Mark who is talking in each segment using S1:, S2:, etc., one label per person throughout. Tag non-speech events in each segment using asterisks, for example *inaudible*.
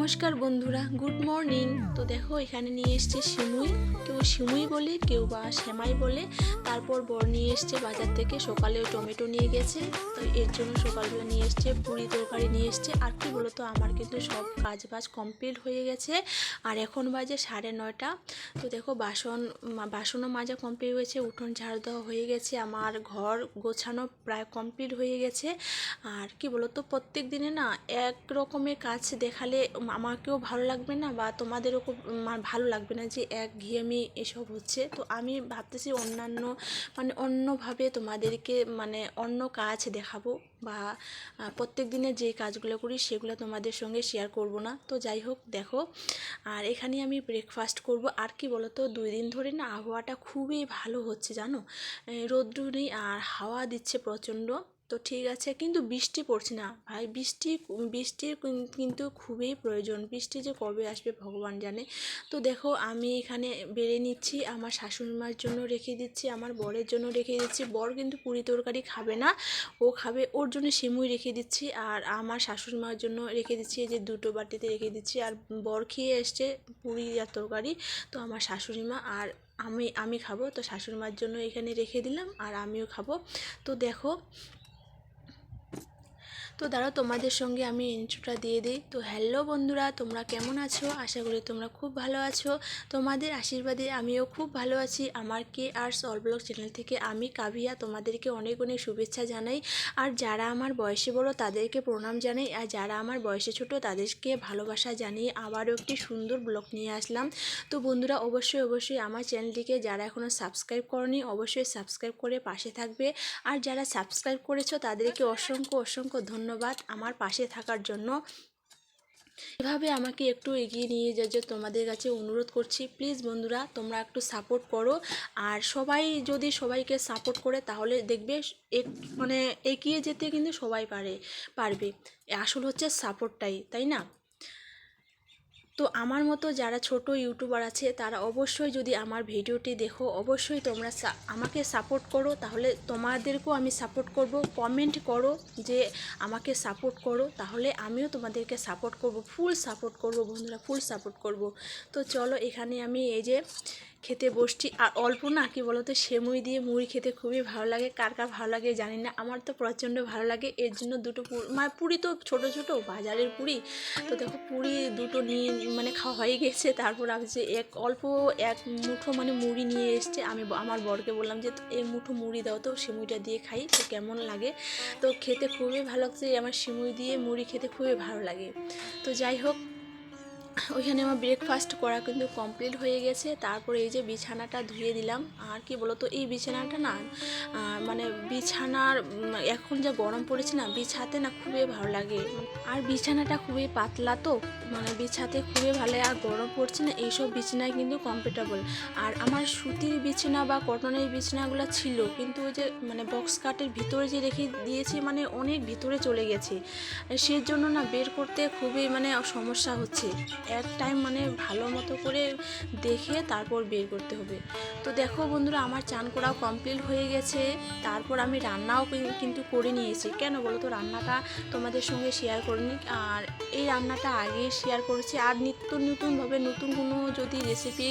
S1: নমস্কার বন্ধুরা, good morning. তো দেখো, এখানে নিয়ে এসছে সিমুই। কেউ সিমুই বলে, কেউ বা সেমাই বলে, তারপর বর নিয়ে এসছে বাজার থেকে। সকালে টমেটো নিয়ে গেছে, তো এর জন্য সকালবেলা নিয়ে এসছে, পুরি তরকারি নিয়ে এসছে। আর কি বলতো, আমার কিন্তু সব কাজ বাজ কমপ্লিট হয়ে গেছে। আর এখন বাজে সাড়ে নয়টা। তো দেখো, বাসন বাসনও মাজা কমপ্লিট হয়েছে, উঠোন ঝাড় দেওয়া হয়ে গেছে, আমার ঘর গোছানো প্রায় কমপ্লিট হয়ে গেছে। আর কি বলতো, প্রত্যেক দিনে না, এক রকমের কাজ দেখালে আমাকেও ভালো লাগবে না বা তোমাদেরও খুব ভালো লাগবে না যে এক ঘিয়েমি এসব হচ্ছে। তো আমি ভাবতেছি অন্যান্য মানে অন্যভাবে তোমাদেরকে মানে অন্য কাজ দেখাবো বা প্রত্যেক দিনে যে কাজগুলো করি সেগুলো তোমাদের সঙ্গে শেয়ার করব না। তো যাই হোক, দেখো, আর এখানে আমি ব্রেকফাস্ট করব। আর কি বলতো, দুই দিন ধরে না আবহাওয়াটা খুবই ভালো হচ্ছে জানো? রোদ্রু নেই আর হাওয়া দিচ্ছে প্রচণ্ড। তো ঠিক আছে, কিন্তু বৃষ্টি পড়ছে না। ভাই, বৃষ্টি বৃষ্টির কিন্তু খুবই প্রয়োজন। বৃষ্টি যে কবে আসবে ভগবান জানে। তো দেখো, আমি এখানে বেড়ে নিচ্ছি, আমার শাশুড়ি মার জন্য রেখে দিচ্ছি, আমার বরের জন্য রেখে দিচ্ছি। বর কিন্তু পুরি তরকারি খাবে না, ও খাবে, ওর জন্য সিমুই রেখে দিচ্ছি, আর আমার শাশুড়ি মার জন্য রেখে দিচ্ছি যে দুটো বাটিতে রেখে দিচ্ছি। আর বর খেয়ে এসছে পুরি আর তরকারি, তো আমার শাশুড়ি মা আর আমি আমি খাব। তো শাশুড়ি মার জন্য এখানে রেখে দিলাম, আর আমিও খাব। তো দেখো তো দাঁড়াও, তোমাদের সঙ্গে আমি ইন্ট্রোটা দিয়ে দিই। তো হ্যালো বন্ধুরা, তোমরা কেমন আছো? আশা করি তোমরা খুব ভালো আছো। তোমাদের আশীর্বাদে আমিও খুব ভালো আছি। আমার কে আর সল ব্লগ চ্যানেল থেকে আমি কাভিয়া তোমাদেরকে অনেক অনেক শুভেচ্ছা জানাই। আর যারা আমার বয়সে বড়, তাদেরকে প্রণাম জানাই। আর যারা আমার বয়সে ছোট, তাদেরকে ভালোবাসা জানিয়ে আবারও একটি সুন্দর ব্লগ নিয়ে আসলাম। তো বন্ধুরা, অবশ্যই অবশ্যই আমার চ্যানেলটিকে যারা এখনও সাবস্ক্রাইব করনি, অবশ্যই সাবস্ক্রাইব করে পাশে থাকবে। আর যারা সাবস্ক্রাইব করেছ, তাদেরকে অসংখ্য অসংখ্য ধন্যবাদ। আমার পাশে থাকার জন্য। এভাবে আমাকে একটু এগিয়ে নিয়ে যাওয়ার যে তোমাদের কাছে অনুরোধ করছি। প্লিজ বন্ধুরা, তোমরা একটু সাপোর্ট করো। আর সবাই যদি সবাইকে সাপোর্ট করে, তাহলে দেখবে এক মানে এগিয়ে যেতে কিন্তু সবাই পারে, পারবে। আসল হচ্ছে সাপোর্টটাই, তাই না? তো আমার মতো যারা ছোট ইউটিউবার আছে, তারা অবশ্যই যদি আমার ভিডিওটি দেখো, অবশ্যই তোমরা আমাকে সাপোর্ট করো। তাহলে তোমাদেরকেও আমি সাপোর্ট করব। কমেন্ট করো যে আমাকে সাপোর্ট করো। তাহলে আমিও তোমাদেরকে সাপোর্ট করব। ফুল সাপোর্ট করব বন্ধুরা ফুল সাপোর্ট করব। তো চলো, এখানে আমি এই যে খেতে বসছি। আর অল্প না, কি বলতো, সেমুই দিয়ে মুড়ি খেতে খুবই ভালো লাগে। কার কার ভালো লাগে জানি না। আমার তো প্রচণ্ড ভালো লাগে। এর জন্য দুটো মানে পুরি তো ছোট ছোট, বাজারের পুরি। তো দেখো, পুরি দুটো নিয়ে মানে খাওয়া হয়ে গেছে। তারপর আমি যে এক অল্প এক মুঠো মানে মুড়ি নিয়ে এসছে। আমি আমার বরকে বললাম যে এই মুঠো মুড়ি দাও তো, সিমুইটা দিয়ে খাই, তো কেমন লাগে? তো খেতে খুবই ভালো লাগছে। আমার সিমুই দিয়ে মুড়ি খেতে খুবই ভালো লাগে। তো যাই হোক ওইখানে আমার ব্রেকফাস্ট করা কিন্তু কমপ্লিট হয়ে গেছে। তারপরে এই যে বিছানাটা ধুয়ে দিলাম। আর কি বলতো, এই বিছানাটা না মানে বিছানার এখন যা গরম পড়েছে না, বিছাতে না খুবই ভালো লাগে। আর বিছানাটা খুবই পাতলা তো মানে বিছাতে খুবই ভালো, আর গরম পড়ছে না, এইসব বিছানায় কিন্তু কমফোর্টেবল আর আমার সুতির বিছানা বা কটনের বিছানাগুলো ছিল, কিন্তু ওই যে মানে বক্স কাটের ভিতরে যে রেখে দিয়েছি মানে অনেক ভিতরে চলে গেছে। সেই জন্য না বের করতে খুবই মানে সমস্যা হচ্ছে। এক টাইম মানে ভালো মতো করে দেখে তারপর বের করতে হবে। তো দেখো বন্ধুরা, আমার চান করাও কমপ্লিট হয়ে গেছে। তারপর আমি রান্নাও কিন্তু করে নিয়েছি। কেন বলো তো? রান্নাটা তোমাদের সঙ্গে শেয়ার করিনি। আর এই রান্নাটা আগে শেয়ার করেছি। আর নিত্য নতুনভাবে নতুন কোনো যদি রেসিপি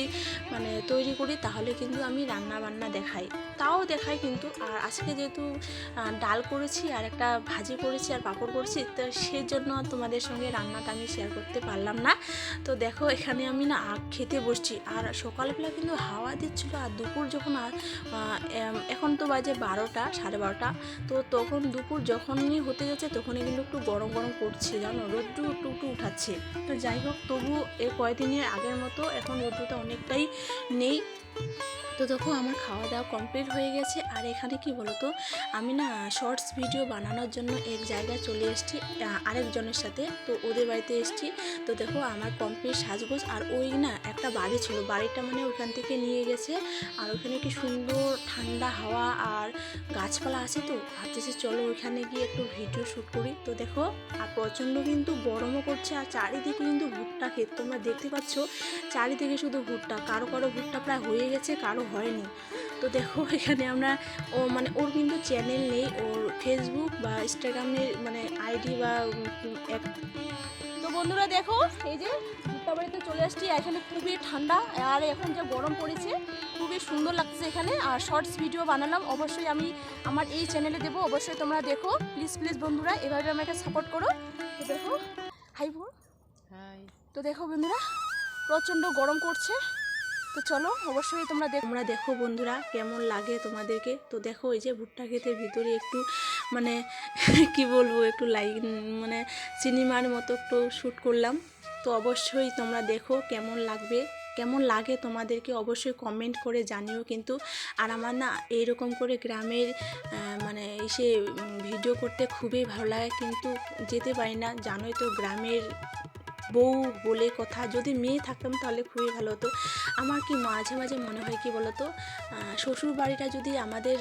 S1: মানে তৈরি করি, তাহলে কিন্তু আমি রান্না বান্না দেখাই। তাও দেখাই কিন্তু। আর আজকে যেহেতু ডাল করেছি আর একটা ভাজি করেছি আর পাঁপড় করেছি, তো সেই জন্য তোমাদের সঙ্গে রান্নাটা আমি শেয়ার করতে পারলাম না। তো দেখো, এখানে আমি না আগ খেতে বসছি। আর সকালবেলা কিন্তু হাওয়া দিচ্ছিল। আর দুপুর যখন এখন তো বাজে বারোটা, সাড়ে বারোটা। তো তখন দুপুর যখনই হতে যাচ্ছে, তখনই কিন্তু একটু গরম গরম করছে, জানো? রোদ্রু একটু একটু উঠাচ্ছে। তো যাই হোক, তবু এ কয়েকদিনের আগের মতো এখন রোদ্রতা অনেকটাই নেই। তো দেখো আমার খাওয়া দাওয়া কমপ্লিট হয়ে গেছে। আর এখানে কি বলতো? আমি না শর্টস ভিডিও বানানোর জন্য এক জায়গায় চলে এসেছি আরেকজনের সাথে। তো ওদের বাড়িতে এসেছি। তো দেখো আমার কমপ্লিট সাজগোজ। আর ওই না একটা বাড়ি ছিল। বাড়িটা মানে ওখান থেকে নিয়ে গেছে। আর ওখানে কি সুন্দর ঠান্ডা হাওয়া আর গাছপালা আছে তো? ভাবতেছি চলো ওইখানে গিয়ে একটু ভিডিও শ্যুট করি। তো দেখো, আর প্রচণ্ড কিন্তু গরমও করছে। আর চারিদিকে কিন্তু ভুট্টা ক্ষেত। তোমরা দেখতে পাচ্ছ, চারিদিকে শুধু ভুট্টা। কারও কারও ভুট্টা প্রায় হয়ে গেছে কারও হয়নি তো দেখো এখানে আমরা ও মানে ওর কিন্তু চ্যানেল নেই ওর ফেসবুক বা ইনস্টাগ্রামের মানে আইডি বা
S2: তো বন্ধুরা দেখো এই যে ভুট্টা বাড়িতে চলে আসছি এখানে খুবই ঠান্ডা আর এখন যা গরম পড়েছে খুবই সুন্দর লাগছে এখানে। আর শর্টস ভিডিও বানালাম অবশ্যই আমি আমার এই চ্যানেলে দেবো অবশ্যই তোমরা দেখো। প্লিজ প্লিজ বন্ধুরা এভাবে আমাকে সাপোর্ট করো। তো দেখো হাই বোন তো দেখো বন্ধুরা প্রচণ্ড গরম করছে তো চলো, অবশ্যই তোমরা দেখো
S1: তোমরা দেখো বন্ধুরা, কেমন লাগে তোমাদেরকে। তো দেখো, এই যে ভুট্টা ক্ষেতের ভিতরে একটু মানে *laughs* কি বলব, একটু লাইক মানে সিনেমার মতো একটু শ্যুট করলাম। তো অবশ্যই তোমরা দেখো কেমন লাগবে। কেমন লাগে তোমাদেরকে অবশ্যই কমেন্ট করে জানিও কিন্তু। আর আমার না, এইরকম করে গ্রামের মানে এসে ভিডিও করতে খুবই ভালো লাগে কিন্তু যেতে পারি না। জানোই তো, গ্রামের বউ বলে কথা, যদি মেয়ে থাকতাম তাহলে খুবই ভালো হতো। আমার কি মাঝে মাঝে মনে হয় কি বলতো শ্বশুর বাড়িটা যদি আমাদের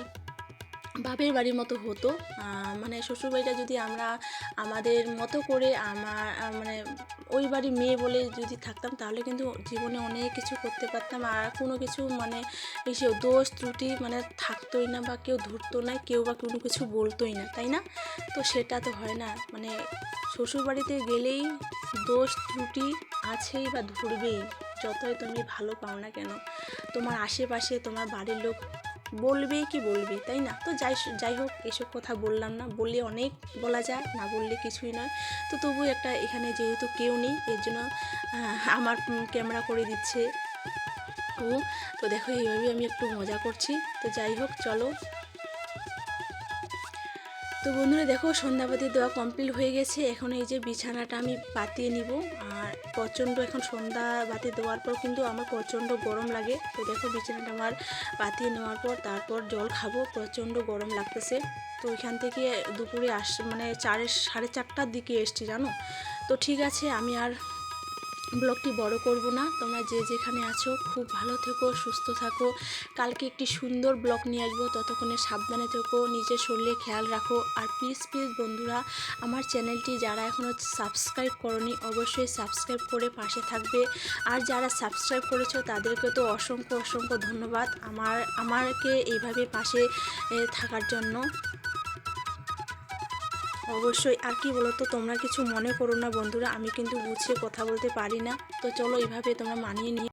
S1: বাপের বাড়ির মতো হতো। মানে শ্বশুরবাড়িটা যদি আমরা আমাদের মতো করে আমার মানে ওই বাড়ি মেয়ে বলে যদি থাকতাম, তাহলে কিন্তু জীবনে অনেক কিছু করতে পারতাম। আর কোনো কিছু মানে এসে দোষ ত্রুটি মানে থাকতোই না বা কেউ ধরতো না, কেউ বা কোনো কিছু বলতোই না, তাই না? তো সেটা তো হয় না। মানে শ্বশুরবাড়িতে গেলেই দোষ ত্রুটি আছেই বা ধরবেই, যতই তুমি ভালো পাও না কেন। তোমার আশেপাশে তোমার বাড়ির লোক বলবেই কি বলবে, তাই না? তো যাই যাই হোক, এসব কথা বললাম না, বললে অনেক বলা যায়, না বললে কিছুই নয়। তো তবু একটা এখানে যেহেতু কেউ নেই, এর জন্য আমার ক্যামেরা করে দিচ্ছে তো দেখো এইভাবে আমি একটু মজা করছি। তো যাই হোক, চলো। তো বন্ধুরা দেখো, সন্ধ্যাবাতি দেওয়া কমপ্লিট হয়ে গেছে। এখন এই যে বিছানাটা আমি পাতিয়ে নিব। আর প্রচণ্ড এখন সন্ধ্যা বাতি দেওয়ার পর কিন্তু আমার প্রচণ্ড গরম লাগে। তো দেখো, বিছানাটা আমার পাতিয়ে নেওয়ার পর তারপর জল খাব। প্রচণ্ড গরম লাগতেছে। তো ওইখান থেকে দুপুরে আস মানে চারে সাড়ে চারটার দিকে এসছি, জানো? তো ঠিক আছে, আমি আর ব্লগটি বড় করব না। তোমরা যে যেখানে আছো, খুব ভালো থেকো, সুস্থ থাকো। কালকে একটি সুন্দর ব্লগ নিয়ে আসব। ততক্ষণে সাবধানে থেকো, নিজের শরীরে খেয়াল রাখো। আর প্লিজ প্লিজ বন্ধুরা, আমার চ্যানেলটি যারা এখনও সাবস্ক্রাইব করনি, অবশ্যই সাবস্ক্রাইব করে পাশে থাকবে। আর যারা সাবস্ক্রাইব করেছ, তাদেরকে তো অসংখ্য অসংখ্য ধন্যবাদ আমার, আমাকে এইভাবে পাশে থাকার জন্য। অবশ্যই। আর কি বলো তো তোমরা কিছু মনে করো না বন্ধুরা, আমি কিন্তু গুছিয়ে কথা বলতে পারি না। তো চলো এভাবে তোমরা মানিয়ে নিয়ে